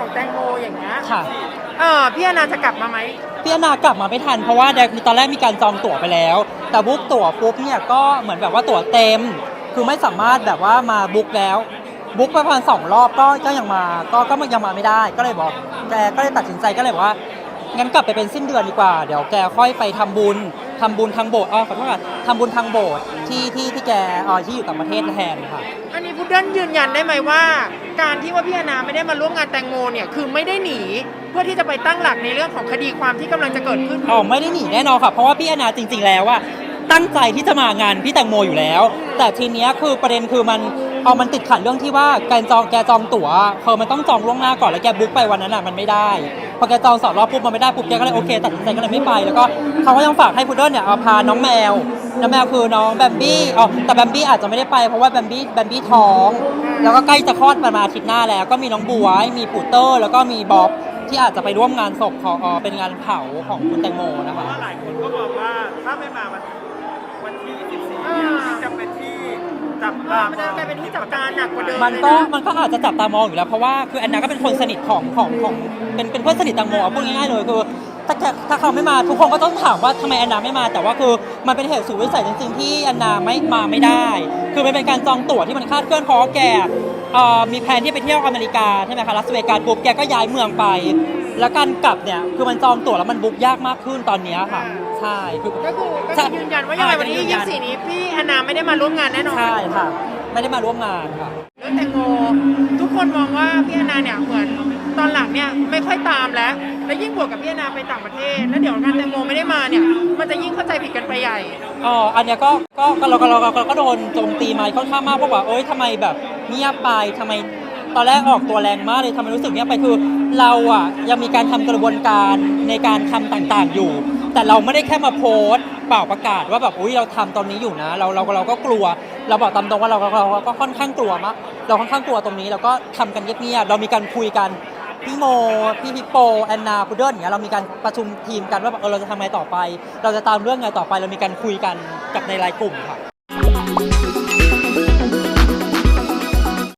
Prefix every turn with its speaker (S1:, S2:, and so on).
S1: ของแตงโมอย่างเงี้ย
S2: ค่ะ
S1: เออพี่อนาจะกลับมาไหม
S2: พี่อนากลับมาไม่ทันเพราะว่าตอนแรกมีการจองตั๋วไปแล้ว แต่บุ๊กตั๋วปุ๊บเนี่ยก็เหมือนแบบว่าตั๋วเต็ม คือไม่สามารถแบบว่ามาบุ๊กแล้วบุ๊กไปประมาณสองรอบก็ก็ยังมาก็ก็ยังมาไม่ได้ ก็เลยบอกแกก็เลยตัดสินใจก็เลยบอกว่างั้นกลับไปเป็นสิ้นเดือนดีกว่า เดี๋ยวแกค่อยไปทำบุญ ทำบุญทางโบสถ์อ๋อขอโทษค่ะทำบุญทางโบสถ์ที่ที่ที่แกเอ๋อที่อยู่ต่างประเทศแทนค่ะ
S1: อันนี้พุดเดิ้ลยืนยันได้ไหมว่า การที่ว่าพี่อนาไม่ได้มาร่วมงานแตงโมเนี่ยคือไม่ได้หนีเพื่อที่จะไปตั้งหลักในเรื่องของคดีความที่กำลังจะเกิดขึ้น
S2: อ๋อไม่ได้หนีแน่นอนค่ะ เพราะว่าพี่แอนนาจริง ๆ แล้วว่าตั้งใจที่จะมางานพี่แตงโมอยู่แล้ว แต่ทีเนี้ยคือประเด็นคือมันเอามันติดขัดเรื่องที่ว่าการจองแกจองตั๋วคือมันต้องจองล่วงหน้าก่อนแล้วแกบุ๊กไปวันนั้นอะมันไม่ได้ พอแกจองสองรอบปุ๊บมันไม่ได้ปุ๊บแกก็เลยโอเคตัดสินใจก็เลยไม่ไปแล้วก็เขาก็ยังฝากให้พุดเดิ้ลเนี่ยเอาพาน้องแมวน้องแมวคือน้องแบมบี้อ๋อแต่แบมบี้อาจจะไม่ได้ไปเพราะว่าแบมบี้แบมบี้ท้อง แล้วก็ใกล้จะคลอดประมาณอาทิตย์หน้าแล้ว ก็มีน้องบัวมีปูเตอร์ แล้วก็มีบ๊อบที่อาจจะไปร่วมงานศพของเอ่อเป็นงานเผาของคุณแตงโมนะคะ
S3: ว่าหลายคนก็บอกว่าถ้าไม่มาวันวันที่ 24 จับตา
S1: มันจะกลายเป็นที่จับตาหนักกว่าเดิม
S2: มันก็มันก็อาจจะจับตามองอยู่แล้วเพราะว่าคือแอนนาก็เป็นคนสนิทของของของเป็นเป็นเพื่อนสนิทแตังโมอะพูดง่ายๆเลยคือ ถ้าแกถ้าเขาไม่มาทุกคนก็ต้องถามว่าทำไมแอนนาไม่มา แต่ว่าคือมันเป็นเหตุสุดวิสัยจริงๆที่แอนนาไม่มาไม่ได้ คือมันเป็นการจองตั๋วที่มันคลาดเคลื่อนเพราะว่าแกเอ่อมีแผนที่ไปเที่ยวอเมริกาใช่ไหมคะลาสเวกัสปุ๊บแกก็ย้ายเมืองไป แล้วการกลับเนี่ยคือมันจองตั๋วแล้วมันบุ๊กยากมากขึ้นตอนเนี้ยค่ะ ใช่คือ
S1: ก็คือก็คือยืนยันว่ายังไงวันที่
S2: ยืนยัน
S1: 24นี้พี่อนาไม่ได้มาร่วมงานแน่นอน
S2: ใช่ค่ะ ไม่ได้มาร่วมงานค่ะ
S1: เรื่องแตงโมทุกคนมองว่าพี่อนาเนี่ยเหมือนตอนหลังเนี่ยไม่ค่อยตามแล้ว แล้วยิ่งบวกกับพี่อนาไปต่างประเทศ แล้วเดี๋ยวงานแตงโมไม่ได้มาเนี่ย มันจะยิ่งเข้าใจผิดกันไปใหญ่
S2: อ๋ออันเนี้ยก็ก็ก็เราก็เราเราก็โดนโจมตีมาค่อนข้างมากเพราะว่าเอ้ยทำไมแบบเงียบไปทำไมตอนแรกออกตัวแรงมากเลยทำไมรู้สึกเงียบไปคือเราอะยังมีการทำกระบวนการในการทำต่างๆอยู่ แต่เราไม่ได้แค่มาโพสต์เปล่าประกาศว่าแบบอุ้ยเราทำตอนนี้อยู่นะ เราเราเราก็กลัว เราบอกตามตรงว่าเราเราเราก็ค่อนข้างกลัวมากเราค่อนข้างกลัวตรงนี้เราก็ทำกันเงียบๆเรามีการคุยกัน พี่โม พี่ฮิปโป แอนนาพุดเดิ้ลอย่างเงี้ยเรามีการประชุมทีมกันว่าแบบเออเราจะทำไงต่อไป เราจะตามเรื่องไงต่อไป เรามีการคุยกันกับในรายกลุ่มค่ะ